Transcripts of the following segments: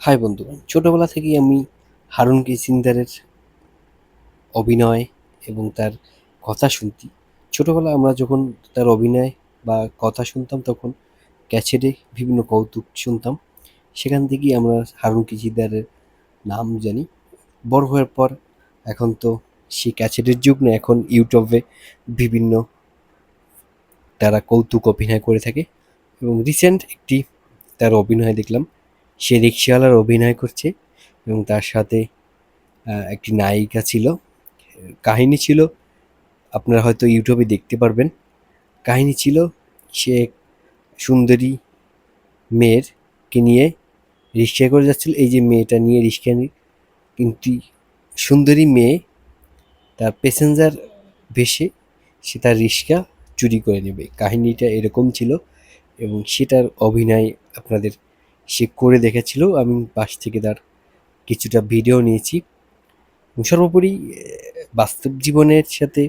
High বন্ধুগণ ছোটোবেলা থেকেই আমি হারুন কিচিন্দারের অভিনয় এবং তার কথা শুনতি। ছোটোবেলা আমরা যখন তার অভিনয় বা কথা শুনতাম তখন ক্যাছেটে বিভিন্ন কৌতুক শুনতাম। সেখান থেকেই আমরা হারুন কিচিন্দারের নাম জানি। বড় হওয়ার পর এখন তো সে ক্যাছেটের যুগ না, এখন ইউটিউবে বিভিন্ন তারা কৌতুক অভিনয় করে থাকে এবং রিসেন্ট একটি তার অভিনয় দেখলাম। সে রিক্সাওয়ালার অভিনয় করছে এবং তার সাথে একটি নায়িকা ছিল। কাহিনী ছিল, আপনারা হয়তো ইউটিউবে দেখতে পারবেন। কাহিনী ছিল, সে এক সুন্দরী মেয়ের কে নিয়ে রিক্সায় করে যাচ্ছিল। এই যে মেয়েটা নিয়ে রিক্সা নিয়ে কিন্তু সুন্দরী মেয়ে তার প্যাসেঞ্জার ভেসে সে তার রিক্সা চুরি করে নেবে। কাহিনীটা এরকম ছিল এবং সেটার অভিনয় আপনাদের সে করে দেখেছিল, আমি পাশ থেকে তার কিছুটা ভিডিও নিয়েছি। সর্বোপরি বাস্তব জীবনের সাথে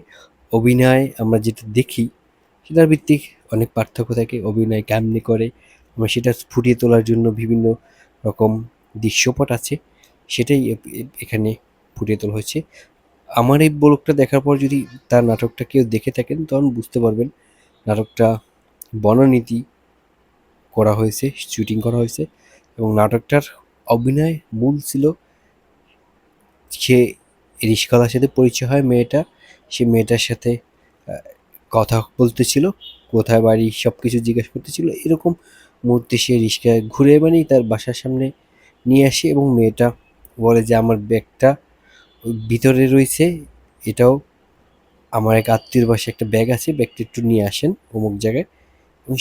অভিনয় আমরা যেটা দেখি, সেটার ভিত্তিক অনেক পার্থক্য থাকে। অভিনয় কেমনি করে আমরা সেটা ফুটিয়ে তোলার জন্য বিভিন্ন রকম দৃশ্যপট আছে, সেটাই এখানে ফুটিয়ে তোলা হয়েছে। আমার এই ব্লগটা দেখার পর যদি তার নাটকটা কেউ দেখে থাকেন, তখন বুঝতে পারবেন, নাটকটা বননীতি করা হয়েছে শুটিং করা হয়েছে এবং নাটকটার অভিনয় মূল ছিল সে রিস্কালার সাথে পরিচয় হয় মেয়েটা। সে মেয়েটার সাথে কথা বলতেছিল কোথায় বাড়ি সব কিছু জিজ্ঞেস করতেছিল এরকম মুহূর্তে সে রিস্কায় ঘুরে মানে তার বাসার সামনে নিয়ে আসে এবং মেয়েটা বলে যে, আমার ব্যাগটা ভিতরে রয়েছে, এটাও আমার এক আত্মীয়র বাসায় একটা ব্যাগ আছে, ব্যাগটা একটু নিয়ে আসেন অমুক জায়গায়।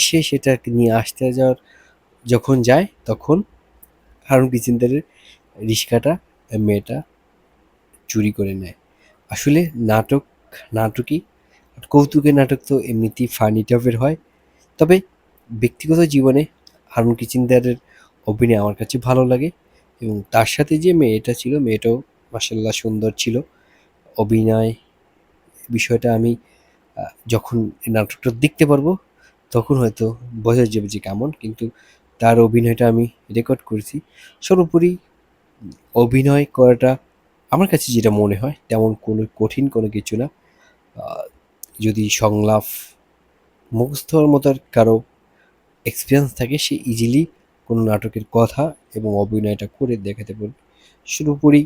সে সেটা নিয়ে আসতে যাওয়ার যখন যায়, তখন হারুন কিচিন্দারের রিস্কাটা মেয়েটা চুরি করে নেয়। আসলে নাটক, নাটকই, কৌতুকের নাটক তো এমনিতেই ফানি টাইপের হয়। তবে ব্যক্তিগত জীবনে হারুন কিচিন্দারের অভিনয় আমার কাছে ভালো লাগে এবং তার সাথে যে মেয়েটা ছিল, মেয়েটাও মাসাল্লাহ সুন্দর ছিল। অভিনয় বিষয়টা আমি যখন নাটকটা দেখতে পারব তখন হয়তো বোঝা যাবে যে কেমন, কিন্তু তার অভিনয়টা আমি রেকর্ড করেছি। সর্বোপরি অভিনয় করাটা আমার কাছে যেটা মনে হয়, তেমন কোনো কঠিন কোনো কিছু না। যদি সংলাপ মুখস্থ হওয়ার মতো কারও এক্সপিরিয়েন্স থাকে, সে ইজিলি কোনো নাটকের কথা এবং অভিনয়টা করে দেখাতে পারবে। সর্বোপরি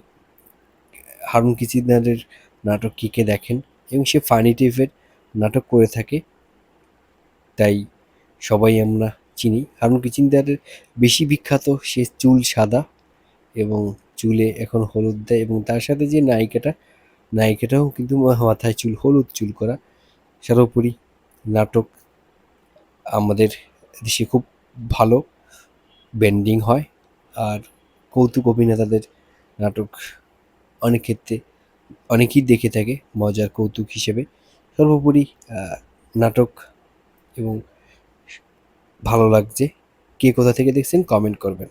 হারুন কিচিনারের নাটক কে কে দেখেন এবং সে ফানি টাইপের নাটক করে থাকে। তাই সবাই আমরা চিনি। হারুন কিচিন্দারের বেশি বিখ্যাত সে চুল সাদা এবং চুলে এখন হলুদ দেয় এবং তার সাথে যে নায়িকাটা, নায়িকাটাও কিন্তু মাথায় চুল, হলুদ চুল করা। সর্বোপরি নাটক আমাদের দেশে খুব ভালো বেন্ডিং হয় আর কৌতুক অভিনেতাদের নাটক অনেক ক্ষেত্রে অনেকেই দেখে থাকে মজার কৌতুক হিসেবে। সর্বোপরি নাটক এবং ভালো লাগছে। কে কোথা থেকে দেখছেন কমেন্ট করবেন।